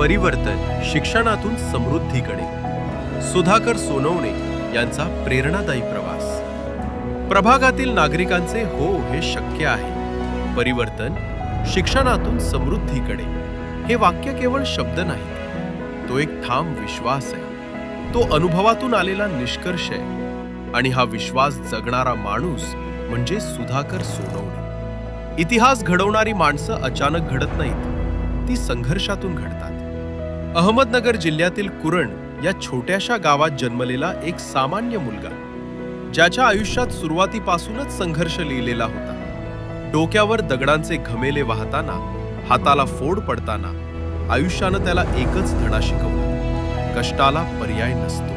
परिवर्तन शिक्षणातून समृद्धीकडे. सुधाकर सोनवणे यांचा प्रेरणादायी प्रवास. प्रभागातील नागरिकांचे हो हे शक्य आहे. परिवर्तन शिक्षणातून समृद्धीकडे. हे वाक्य केवळ शब्द नाही तो एक ठाम विश्वास आहे. तो अनुभवातून आलेला निष्कर्ष आहे. आणि हा विश्वास जगणारा माणूस म्हणजे सुधाकर सोनवणे. इतिहास घडवणारी माणसं अचानक घडत नाहीत ती संघर्षातून घडतात. अहमदनगर जिल्ह्यातील कुरण या छोट्याशा गावात जन्मलेला एक सामान्य मुलगा ज्याच्या आयुष्यात सुरुवातीपासूनच संघर्ष लिहिलेला होता. डोक्यावर दगडांचे घमेले वाहताना हाताला फोड पडताना आयुष्यानं त्याला एकच धडा शिकवला. कष्टाला पर्याय नसतो.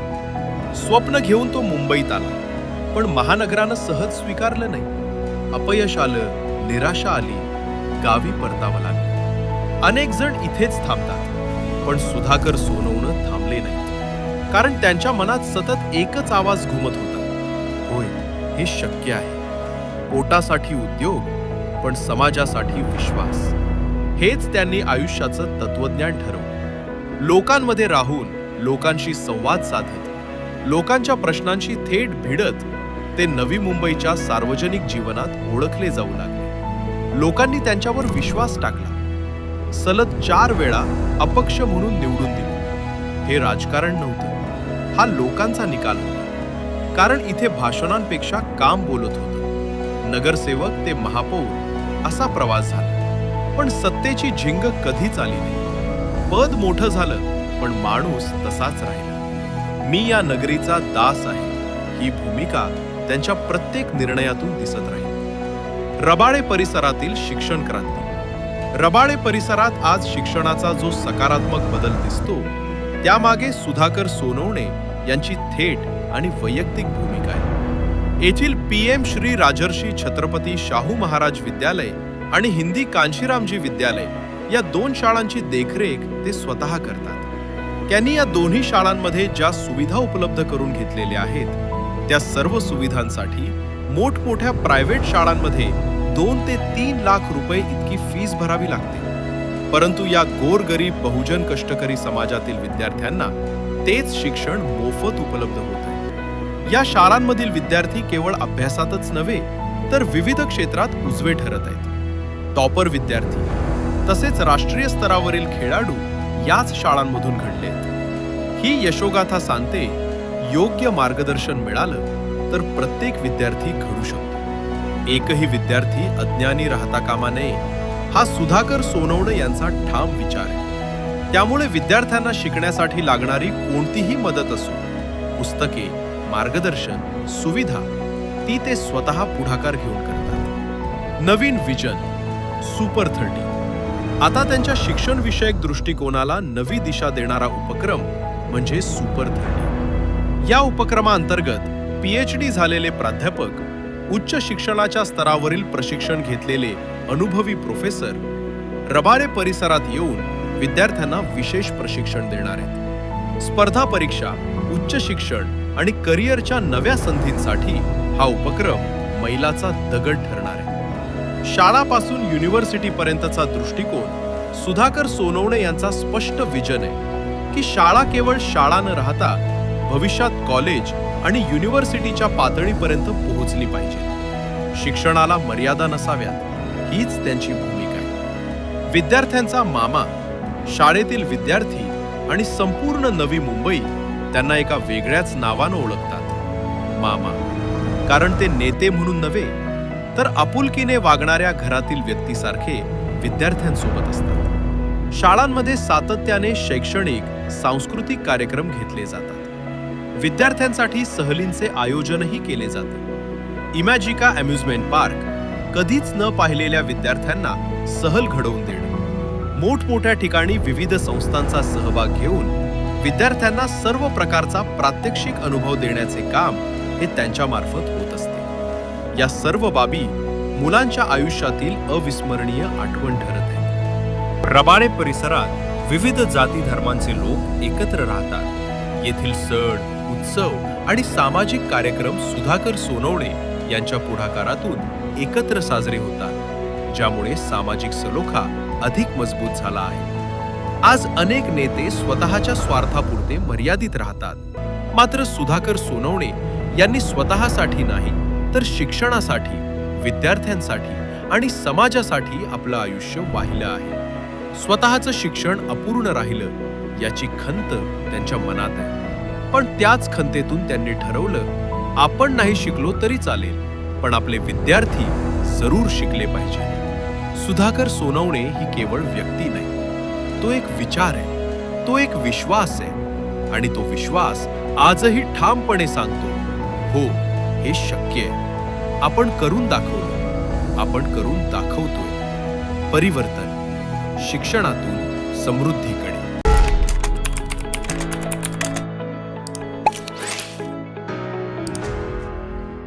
स्वप्न घेऊन तो मुंबईत आला पण महानगरानं सहज स्वीकारलं नाही. अपयश आलं निराशा आली गावी परतावं लागलं. अनेक जण इथेच थांबतात. पण सुधाकर सोनवणं थांबले नाहीत. कारण त्यांच्या मनात सतत एकच आवाज घुमत होता. होय हे शक्य आहे. पोटासाठी उद्योग पण समाजासाठी विश्वास. हेच त्यांनी आयुष्याचं तत्वज्ञान ठरवलं. लोकांमध्ये राहून लोकांशी संवाद साधत लोकांच्या प्रश्नांशी थेट भिडत ते नवी मुंबईच्या सार्वजनिक जीवनात ओळखले जाऊ लागले. लोकांनी त्यांच्यावर विश्वास टाकला. सलग चार वेळा अपक्ष म्हणून निवडून दिले. हे राजकारण नव्हतं. हा लोकांचा निकाल होता. कारण इथे भाषणांपेक्षा काम बोलत होतं. नगरसेवक ते महापौर असा प्रवास झाला. पण सत्तेची झिंग कधीच आली नाही. पद मोठं झालं पण माणूस तसाच राहिला. मी या नगरीचा दास आहे. ही भूमिका त्यांच्या प्रत्येक निर्णयातून दिसत राहील. रबाळे परिसरातील शिक्षण क्रांती. रबाळे परिसरात आज शिक्षणाचा जो सकारात्मक बदल दिसतो त्यामागे सुधाकर सोनवणे यांची थेट आणि वैयक्तिक भूमिका आहे. येथील पी एम श्री राजर्षी छत्रपती शाहू महाराज विद्यालय आणि हिंदी कांशीरामजी विद्यालय या दोन शाळांची देखरेख ते स्वतः करतात. त्यांनी या दोन्ही शाळांमध्ये ज्या सुविधा उपलब्ध करून घेतलेल्या आहेत त्या सर्व सुविधांसाठी मोठमोठ्या प्रायव्हेट शाळांमध्ये दोन ते तीन लाख रुपये इतकी फीस भरावी लागते. परंतु या गोरगरीब बहुजन कष्टकरी समाजातील विद्यार्थ्यांना तेच शिक्षण मोफत उपलब्ध होत आहे. या शाळांमधील विद्यार्थी केवळ अभ्यासातच नव्हे तर विविध क्षेत्रात उजवे ठरत आहेत. टॉपर विद्यार्थी तसेच राष्ट्रीय स्तरावरील खेळाडू याच शाळांमधून घडले आहेत. ही यशोगाथा सांगते योग्य मार्गदर्शन मिळालं तर प्रत्येक विद्यार्थी घडू शकतो. एकही विद्यार्थी अज्ञानी राहता कामा नये. हा सुधाकर सोनवणे यांचा ठाम विचार आहे. त्यामुळे विद्यार्थ्यांना शिकण्यासाठी लागणारी कोणतीही मदत असो. पुस्तके मार्गदर्शन सुविधा ती ते स्वतः पुढाकार घेऊन करतात. नवीन विजन सुपर थर्टी. आता त्यांच्या शिक्षणविषयक दृष्टिकोनाला नवी दिशा देणारा उपक्रम म्हणजे सुपर थर्टी. या उपक्रमाअंतर्गत पीएच डी झालेले प्राध्यापक उच्च शिक्षणाच्या स्तरावरील प्रशिक्षण घेतलेले अनुभवी प्रोफेसर रबारे परिसरात येऊन विद्यार्थ्यांना विशेष प्रशिक्षण देणार आहेत. स्पर्धा परीक्षा उच्च शिक्षण आणि करिअरच्या नव्या संधींसाठी हा उपक्रम मैलाचा दगड ठरणार आहे. शाळापासून युनिव्हर्सिटीपर्यंतचा दृष्टिकोन सुधाकर सोनवणे यांचा स्पष्ट विजन आहे की शाळा केवळ शाळा न राहता भविष्यात कॉलेज आणि युनिव्हर्सिटीच्या पातळीपर्यंत पोहोचली पाहिजे शिक्षणाला मर्यादा नसाव्यात हीच त्यांची भूमिका आहे. विद्यार्थ्यांचा मामा शाळेतील विद्यार्थी आणि संपूर्ण नवी मुंबई त्यांना एका वेगळ्याच नावानं ओळखतात. मामा कारण ते नेते म्हणून नव्हे तर आपुलकीने वागणाऱ्या घरातील व्यक्तीसारखे विद्यार्थ्यांसोबत असतात. शाळांमध्ये सातत्याने शैक्षणिक सांस्कृतिक कार्यक्रम घेतले जातात. विद्यार्थ्यांसाठी सहलींचे आयोजनही केले जाते. इमॅजिका अम्युजमेंट पार्क कधीच न पाहिलेल्या विद्यार्थ्यांना सहल घडवून देणं. मोठमोठ्या ठिकाणी विविध संस्थांचा सहभाग घेऊन विद्यार्थ्यांना सर्व प्रकारचा प्रात्यक्षिक अनुभव देण्याचे काम हे त्यांच्या मार्फत होत असते. या सर्व बाबी मुलांच्या आयुष्यातील अविस्मरणीय आठवण ठरत आहे रबाळे परिसरात विविध जाती धर्मांचे लोक एकत्र राहतात. येथील सण उत्सव आणि सामाजिक कार्यक्रम सुधाकर सोनवणे यांच्या पुढाकारातून एकत्र साजरे होतात ज्यामुळे सामाजिक सलोखा अधिक मजबूत झाला आहे. आज अनेक नेते स्वतःच्या स्वार्थापुरते मर्यादित राहतात. मात्र सुधाकर सोनवणे यांनी स्वतःसाठी नाही तर शिक्षणासाठी विद्यार्थ्यांसाठी आणि समाजासाठी आपलं आयुष्य वाहिलं आहे. स्वतःचं शिक्षण अपूर्ण राहिलं याची खंत त्यांच्या मनात आहे. पण त्याच खंतेतून त्यांनी ठरवलं आपण नाही शिकलो तरी चालेल पण आपले विद्यार्थी जरूर शिकले पाहिजे सुधाकर सोनवणे ही केवळ व्यक्ती नाही. तो एक विचार आहे तो एक विश्वास आहे आणि तो विश्वास आजही ठामपणे सांगतो हो हे शक्य आहे. आपण करून दाखवलं आपण करून दाखवतोय. परिवर्तन शिक्षणातून समृद्धीकडे.